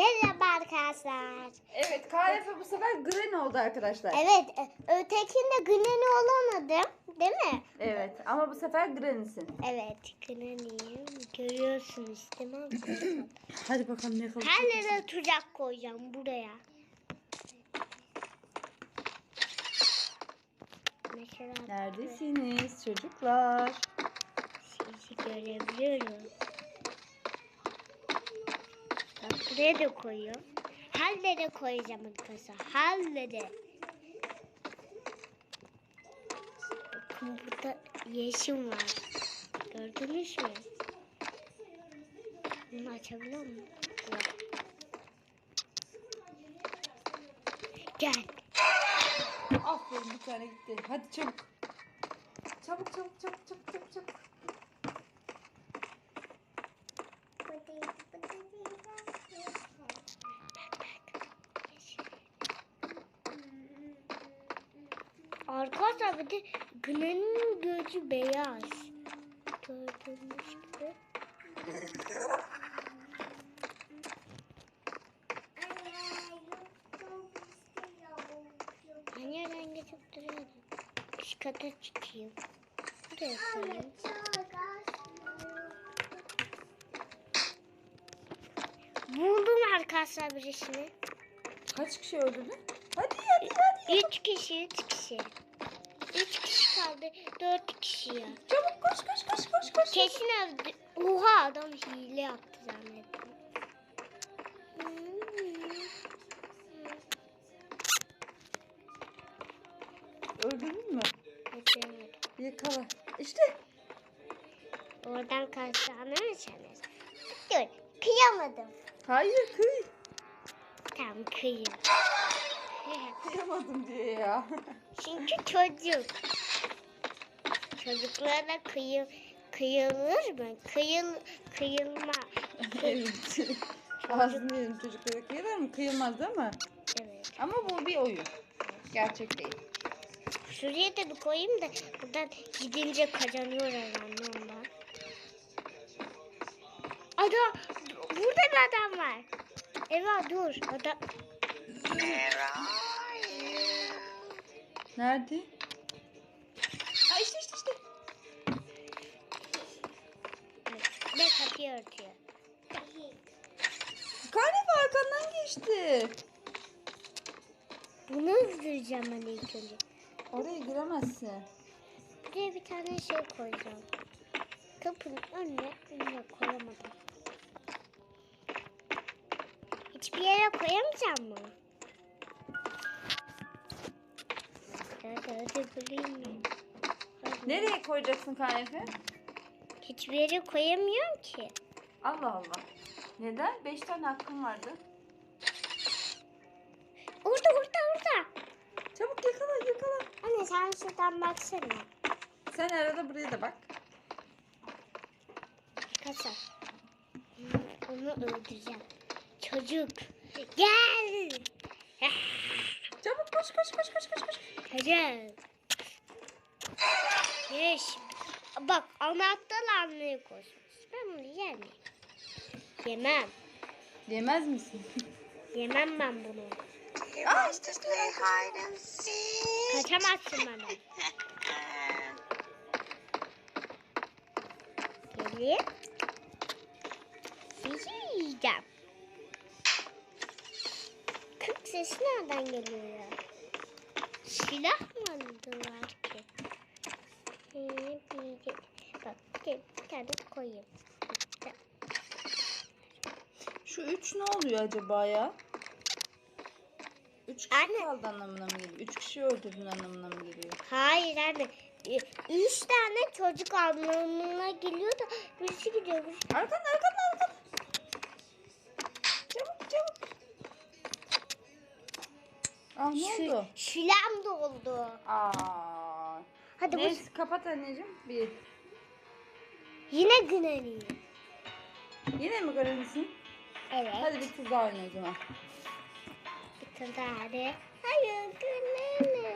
Merhaba arkadaşlar. Evet KF bu sefer green oldu arkadaşlar. Evet, e, ötekinde Granny olamadım. Değil mi? Evet ama bu sefer green'sin. Evet, Granny'yim. Görüyorsunuz değil mi? Hadi bakalım ne kalacak. Her yere tuzak koyacağım buraya. Neredesiniz çocuklar? sizi görebiliyorum. Bak buraya da koyuyorum. Her yere koyacağım arkadaşlar. Her yere. Bakın burada yeşim var. Gördünüz mü? Bunu açabiliyor muyum? Yok. Gel. Aferin bir tane gitti. Hadi çabuk. Çabuk çabuk çabuk çabuk çabuk çabuk. Arkadaşlar bir de Gwen'in gözü beyaz. Gördüğünüz gibi. Hani rengi çok duruyordu. Şu kata çıkayım. Buraya koyayım. Buldum arkadaşlar birisini. Kaç kişi öldürdün? Hadi hadi hadi. Üç kişi, üç kişi. Üç kişi kaldı. Dört kişi ya. Çabuk koş koş koş koş koş. Kesin öldü. Oha adam hile yaptı zannettim. Öldürdün mü? Beceremedim. Yakala. İşte. Oradan kaçtığını mı sanıyorsun? Dur. Kıyamadım. Hayır kıy. Tamam kıyım. Kıyamadım diye ya. Çünkü çocuk. Çocuklara kıyı, kıyılır mı? Kıyıl, kıyılma. evet. Ağzını yerim çocuklara kıyılır mı? Kıyılmaz değil mi? Evet. Ama bu bir oyun. Gerçek değil. Şuraya da bir koyayım da buradan gidince kazanıyor herhalde ondan. Ada burada bir adam var. Eva dur. Adam Nerede? Ha işte işte işte. ne kapıyı örtüyor. Karnef arkandan geçti. Bunu öldüreceğim ben ilk önce. Oraya giremezsin. Buraya bir tane şey koyacağım. Kapının önüne, önüne koyamadım. Hiçbir yere koyamayacağım mı? Mı? Hadi. Nereye koyacaksın Karnef'i? Hiçbir yere koyamıyorum ki. Allah Allah. Neden? Beş tane hakkın vardı. Orada orada orada. Çabuk yakala yakala. Anne sen şuradan baksana. Sen arada buraya da bak. Kasa. Onu öldüreceğim. Çocuk. Gel. Çabuk koş koş koş koş koş koş. Çocuk. Yeş. Bak anahtar anlayı koşmuş. Ben bunu yer miyim? Yemem. Yemez misin? Yemem ben bunu. Aa işte işte. Play hide and seek. Kaçamazsın bana. Gelin. Sizi yiyeceğim. Kırk sesi nereden geliyor ya? Silah mı aldılar ki? Ee, bir- Bak bir tane koyayım. Şu üç ne oluyor acaba ya? Üç kişi Anne. kaldı anlamına mı geliyor? Üç kişi öldürdün anlamına mı geliyor? Hayır anne. Ee, Üç tane çocuk anlamına geliyor da birisi gidiyor. Birisi... Arkanda. Çabuk çabuk. Ah ne Şu- oldu? Şilem doldu. Aa. Hadi bu Neyse kapat anneciğim. Bir. yine Granny. Yine mi görevlisin? Evet. Hadi bir tur daha oyna o zaman. Bir tur daha hadi. Hayır Granny.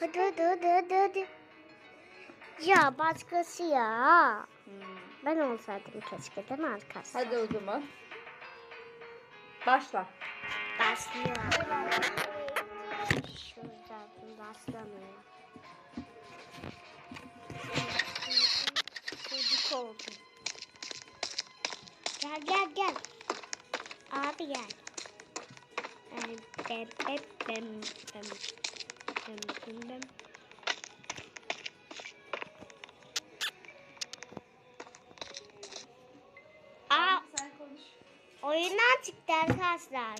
Hadi hadi hadi hadi hadi. Ya başkası ya. Hmm. Ben olsaydım keşke değil mi arkadaşlar? Hadi o zaman. Başla. Başlıyor. Şuradan başlamıyor. Oldu. Gel gel gel. Abi gel. Bem bem bem bem. Aa, Sen konuş. oyundan çıktı arkadaşlar.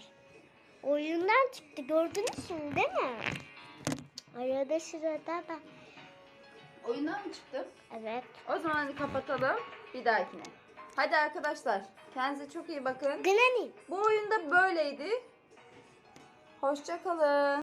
Oyundan çıktı gördünüz mü değil mi? Arada sırada da. Oyundan mı çıktı? Evet. O zaman hadi kapatalım. Bir dahakine. Hadi arkadaşlar. Kendinize çok iyi bakın. Granny. Bu oyunda böyleydi. Hoşça kalın.